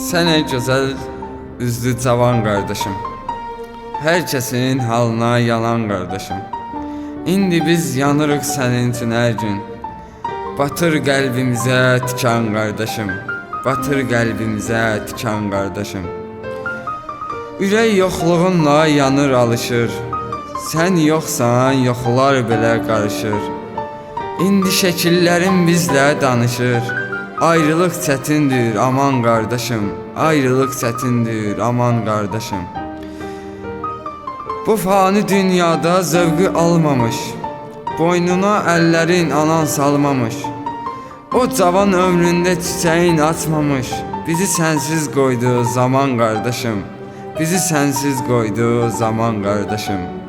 Sən ey gözəl üzlü cavan qardaşım. Hər kəsin halına yalan qardaşım. İndi biz yanırıq sənin üçün hər gün. Batır qəlbimizə tikan qardaşım. Batır qəlbimizə tikan qardaşım. Ürək yoxluğunla yanır alışır. Sən yoxsan, yoxlar belə qarışır. İndi şəkillərin bizlə danışır. Ayrılıq çətindir, aman qardaşım. Ayrılıq çətindir, aman qardaşım. Bu fani dünyada zövqü almamış. Boynuna əllərin anan salmamış. O cavan ömründə çiçəyin açmamış. Bizi sənsiz qoydu zaman qardaşım. Bizi sənsiz qoydu zaman qardaşım.